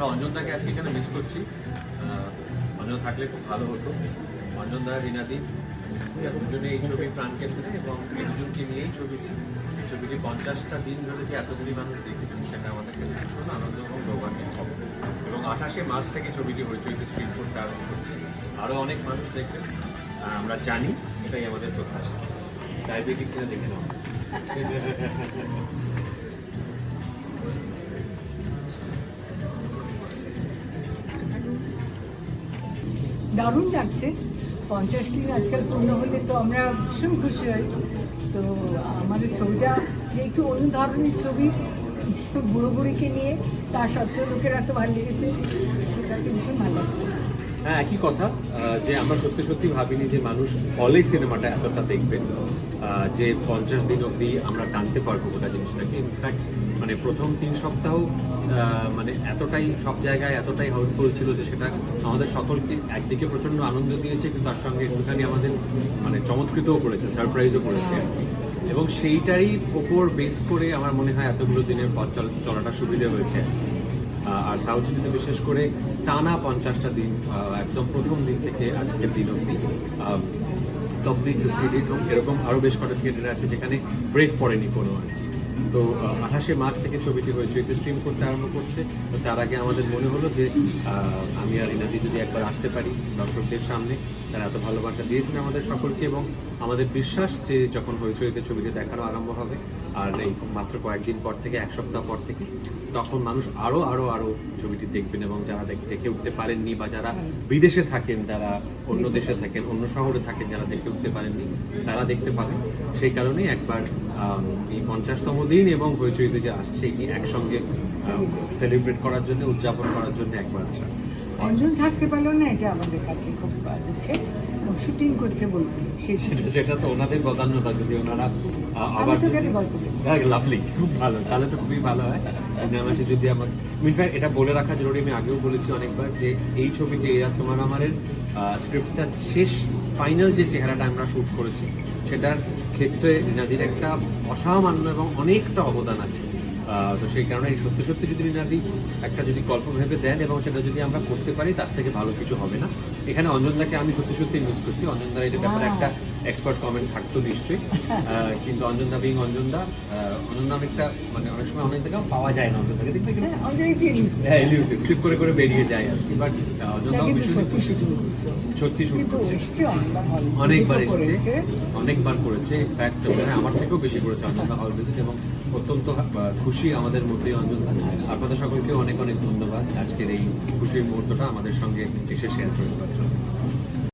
আমরা অঞ্জনদাকে আজকে এখানে মিস করছি। অঞ্জন থাকলে খুব ভালো হতো। অঞ্জনদা রিনাদি দুজনে এই ছবির প্রাণকেন্দ্রে এবং এই দুজনকে নিয়ে এই ছবিটি এই ছবিটি পঞ্চাশটা দিন ধরে যে এতগুলি মানুষ দেখেছি, সেটা আমাদের কাছে ভীষণ আনন্দ এবং সৌভাগ্যের খবর। এবং আঠাশে মার্চ থেকে ছবিটি হইচইতে স্ট্রিট করতে আরম্ভ করছে আরও অনেক মানুষ দেখবেন। আমরা জানি এটাই আমাদের প্রত্যাশা। ডায়াবেটিক কিনে দেখে নাও। দারুণ লাগছে। পঞ্চাশ দিন আজকাল পূর্ণ হলে তো আমরা ভীষণ খুশি হই। তো আমাদের ছবিটা যে একটু অন্য ধরনের ছবি বুড়ো বুড়িকে নিয়ে তার সত্ত্বেও লোকের এত ভালো লেগেছে, সেটা তো ভীষণ হ্যাঁ একই কথা। যে আমরা সত্যি সত্যি ভাবিনি যে মানুষ হলে সিনেমাটা এতটা দেখবেন যে পঞ্চাশ দিন অবধি আমরা টানতে পারব গোটা জিনিসটাকে। ইনফ্যাক্ট মানে প্রথম তিন সপ্তাহ মানে এতটাই সব জায়গায় এতটাই হাউসফুল ছিল যে সেটা আমাদের সকলকে একদিকে প্রচণ্ড আনন্দ দিয়েছে, কিন্তু তার সঙ্গে একটুখানি আমাদের মানে চমৎকৃতও করেছে সারপ্রাইজও করেছে আর কি। এবং সেইটারই ওপর বেস করে আমার মনে হয় এতগুলো দিনের পথ চল- চলাটা সুবিধে হয়েছে। আর সাউথ সিটিতে বিশেষ করে টানা পঞ্চাশটা দিন একদম প্রথম দিন থেকে আজকের দিন অব্দি কমপ্লিট ফিফটি ডেজ এবং এরকম আরও বেশ কটা থিয়েটার আছে যেখানে ব্রেক পড়েনি কোনো আর কি। তো আঠাশে মার্চ থেকে ছবিটি হয়েছে, এতে স্ট্রিম করতে আরম্ভ করছে। তো তার আগে আমাদের মনে হলো যে আমি আর ইনাদি যদি একবার আসতে পারি দর্শকদের সামনে, তারা এত ভালোবাসা দিয়েছেন আমাদের সকলকে এবং আমাদের বিশ্বাস যে যখন হইচইতে ছবিটি দেখানো আরম্ভ হবে। আর এই মাত্র কয়েকদিন পর থেকে, এক সপ্তাহ পর থেকে, তখন মানুষ আরও আরও আরও ছবিটি দেখবেন এবং যারা দেখ- উঠতে পারেননি বা যারা বিদেশে থাকেন, যারা অন্য দেশে থাকেন, অন্য শহরে থাকেন, যারা দেখে উঠতে পারেননি, তারা দেখতে পাবেন সেই কারণেই একবার এই পঞ্চাশতম দিন এবং হইচইতে যে আসছে এটি একসঙ্গে সেলিব্রেট করার জন্য উদযাপন করার জন্য একবার আসা। অঞ্জন থাকতে পারল না এটা আমাদের কাছে খুব দুঃখের। শুটিং করছে বলব সেটা সেটা তো ওনাদের বদান্যতা যদি ওনারা আবার। লাভলি খুব ভালো তাহলে তো খুবই ভালো হয়। মাসে যদি আমার ইনফ্যাক্ট এটা বলে রাখা জরুরি আমি আগেও বলেছি অনেকবার যে এই ছবি যে এরা তোমার আমারের স্ক্রিপ্টটা শেষ ফাইনাল যে চেহারাটা আমরা শ্যুট করেছি সেটার ক্ষেত্রে রিনাদির একটা অসামান্য এবং অনেকটা অবদান আছে। তো সেই কারণে সত্যি সত্যি যদি রিনাদি একটা যদি গল্প ভেবে দেন এবং সেটা যদি আমরা করতে পারি তার থেকে ভালো কিছু হবে না। এখানে অঞ্জনদাকে আমি সত্যি সত্যি মিস করছি। অঞ্জনদার এটা ব্যাপারে একটা এক্সপার্ট কমেন্ট থাকতো নিশ্চয়ই। আহ, কিন্তু অঞ্জনদা বিং অঞ্জনদা অঞ্জনদা অনেকটা মানে অনেক সময় অনেক জায়গায় পাওয়া যায় না অঞ্জনদাকে দেখবে কিন্তু হ্যাঁ, অঞ্জন একটু elusive। হ্যাঁ স্লিপ করে করে বেরিয়ে যায় আর কি। বাট ভীষণ সত্যি শুটিং করছে। অনেকবার এসেছে করেছে। অনেকবার করেছে। ইনফ্যাক্ট আমার থেকেও বেশি করেছে অঞ্জনদা হল ভিজিট এবং অত্যন্ত খুশি আমাদের মধ্যেই অঞ্জনদা। আপনাদের সকলকে অনেক অনেক ধন্যবাদ আজকের এই খুশির মুহূর্তটা আমাদের সঙ্গে এসে শেয়ার করে দেওয়ার জন্য।